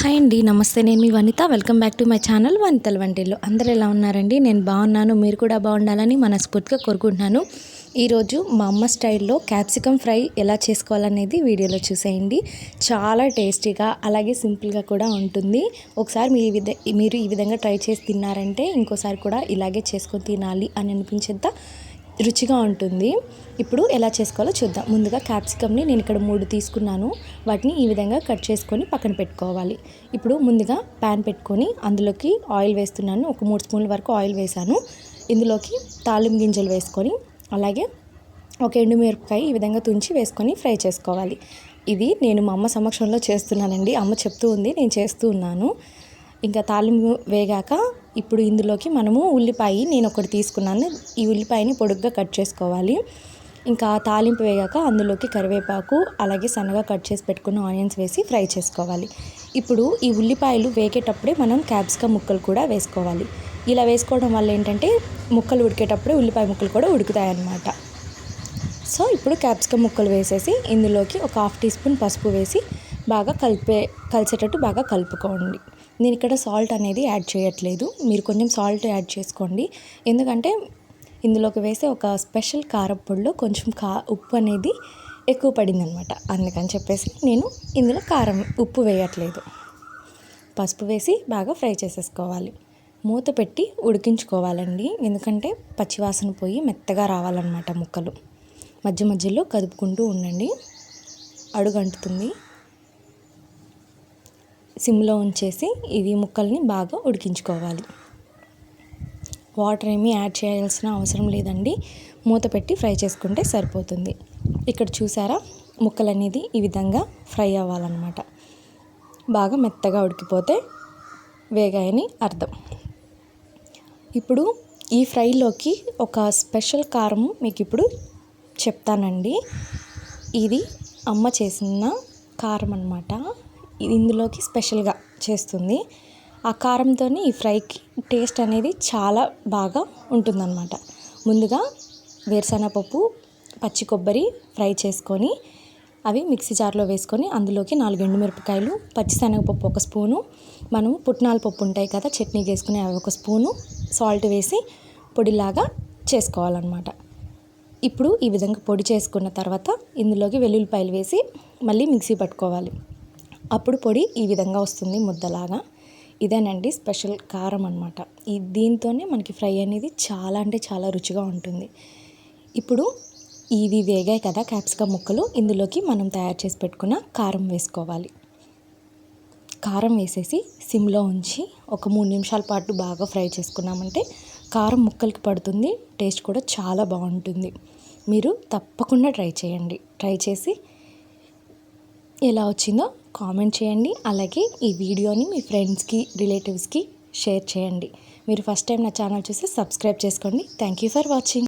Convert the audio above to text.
Hi అండి నమస్తే. నేను మీ Vanitha. Welcome back to my channel వనితల వంటిల్లు. అందరు ఎలా ఉన్నారండి? నేను బాగున్నాను మీరు కూడా బాగుండాలని మనస్ఫూర్తిగా కోరుకుంటున్నాను. ఈరోజు మా అమ్మ స్టైల్లో క్యాప్సికమ్ ఫ్రై ఎలా చేసుకోవాలనేది వీడియోలో చూసేయండి. చాలా టేస్టీగా అలాగే సింపుల్గా కూడా ఉంటుంది. ఒకసారి మీ విధ మీరు ఈ విధంగా ట్రై చేసి తిన్నారంటే ఇంకోసారి కూడా ఇలాగే చేసుకొని తినాలి అని అనిపించేంత రుచిగా ఉంటుంది. ఇప్పుడు ఎలా చేసుకోవాలో చూద్దాం. ముందుగా క్యాప్సికమ్ని నేను ఇక్కడ మూడు తీసుకున్నాను. వాటిని ఈ విధంగా కట్ చేసుకొని పక్కన పెట్టుకోవాలి. ఇప్పుడు ముందుగా ప్యాన్ పెట్టుకొని అందులోకి ఆయిల్ వేస్తున్నాను. ఒక మూడు స్పూన్ల వరకు ఆయిల్ వేసాను ఇందులోకి తాలింపు గింజలు వేసుకొని అలాగే ఒక ఎండుమిరపకాయ ఈ విధంగా తుంచి వేసుకొని ఫ్రై చేసుకోవాలి. ఇది నేను మా అమ్మ సమక్షంలో చేస్తున్నానండి. అమ్మ చెప్తూ ఉంది. నేను చేస్తూ ఉన్నాను. ఇంకా తాలింపు వేగాక ఇప్పుడు ఇందులోకి మనము ఉల్లిపాయ నేను ఒకటి తీసుకున్నాను. ఈ ఉల్లిపాయని పొడుగ్గా కట్ చేసుకోవాలి. ఇంకా తాలింపు వేగాక అందులోకి కరివేపాకు అలాగే సన్నగా కట్ చేసి పెట్టుకున్న ఆనియన్స్ వేసి ఫ్రై చేసుకోవాలి. ఇప్పుడు ఈ ఉల్లిపాయలు వేగేటప్పుడే మనం క్యాప్సికమ్ ముక్కలు కూడా వేసుకోవాలి. ఇలా వేసుకోవడం వల్ల ఏంటంటే ముక్కలు ఉడికేటప్పుడే ఉల్లిపాయ ముక్కలు కూడా ఉడుకుతాయి అన్నమాట సో ఇప్పుడు క్యాప్సికమ్ ముక్కలు వేసేసి ఇందులోకి ఒక హాఫ్ టీ స్పూన్ పసుపు వేసి బాగా కలిపే కలిసేటట్టు బాగా కలుపుకోండి. నేను ఇక్కడ సాల్ట్ అనేది యాడ్ చేయట్లేదు. మీరు కొంచెం సాల్ట్ యాడ్ చేసుకోండి. ఎందుకంటే ఇందులోకి వేసే ఒక స్పెషల్ కారప్పొడిలో కొంచెం కా ఉప్పు అనేది ఎక్కువ పడింది అనమాట అందుకని చెప్పేసి నేను ఇందులో కారం ఉప్పు వేయట్లేదు. పసుపు వేసి బాగా ఫ్రై చేసేసుకోవాలి. మూత పెట్టి ఉడికించుకోవాలండి. ఎందుకంటే పచ్చివాసన పోయి మెత్తగా రావాలన్నమాట ముక్కలు. మధ్య మధ్యలో కదుపుకుంటూ ఉండండి. అడుగంటుతుంది. సిమ్లో ఉంచేసి ఇవి ముక్కల్ని బాగా ఉడికించుకోవాలి. వాటర్ ఏమీ యాడ్ చేయాల్సిన అవసరం లేదండి. మూత పెట్టి ఫ్రై చేసుకుంటే సరిపోతుంది. ఇక్కడ చూసారా? ముక్కలు అనేది ఈ విధంగా ఫ్రై అవ్వాలన్నమాట. బాగా మెత్తగా ఉడికిపోతే వేగాయని అర్థం. ఇప్పుడు ఈ ఫ్రైలోకి ఒక స్పెషల్ కారం మీకు ఇప్పుడు చెప్తానండి. ఇది అమ్మ చేసిన కారం అనమాట ఇందులోకి స్పెషల్గా చేస్తుంది. ఆ కారంతో ఈ ఫ్రైకి టేస్ట్ అనేది చాలా బాగా ఉంటుందన్నమాట. ముందుగా వేరుశనగపప్పు పచ్చి కొబ్బరి ఫ్రై చేసుకొని అవి మిక్సీ జార్లో వేసుకొని అందులోకి నాలుగు ఎండుమిరపకాయలు పచ్చిశనగపప్పు ఒక స్పూను మనం పుట్నాల పప్పు ఉంటాయి కదా చట్నీ వేసుకునే అవి ఒక స్పూను సాల్ట్ వేసి పొడిలాగా చేసుకోవాలన్నమాట. ఇప్పుడు ఈ విధంగా పొడి చేసుకున్న తర్వాత ఇందులోకి వెల్లుల్లిపాయలు వేసి మళ్ళీ మిక్సీ పట్టుకోవాలి. అప్పుడు పొడి ఈ విధంగా వస్తుంది ముద్దలాగా. ఇదేనండి స్పెషల్ కారం అనమాట ఈ దీంతోనే మనకి ఫ్రై అనేది చాలా అంటే చాలా రుచిగా ఉంటుంది. ఇప్పుడు ఇవి వేగాయి కదా క్యాప్సికమ్ ముక్కలు. ఇందులోకి మనం తయారు చేసి పెట్టుకున్న కారం వేసుకోవాలి. కారం వేసేసి సిమ్లో ఉంచి ఒక మూడు నిమిషాల పాటు బాగా ఫ్రై చేసుకున్నామంటే కారం ముక్కలకి పడుతుంది టేస్ట్ కూడా చాలా బాగుంటుంది. మీరు తప్పకుండా ట్రై చేయండి. ట్రై చేసి ఎలా వచ్చిందో కామెంట్ చేయండి. అలాగే ఈ వీడియోని మీ ఫ్రెండ్స్కి రిలేటివ్స్కి షేర్ చేయండి. మీరు ఫస్ట్ టైం నా ఛానల్ చూసి సబ్స్క్రైబ్ చేసుకోండి. Thank you for watching.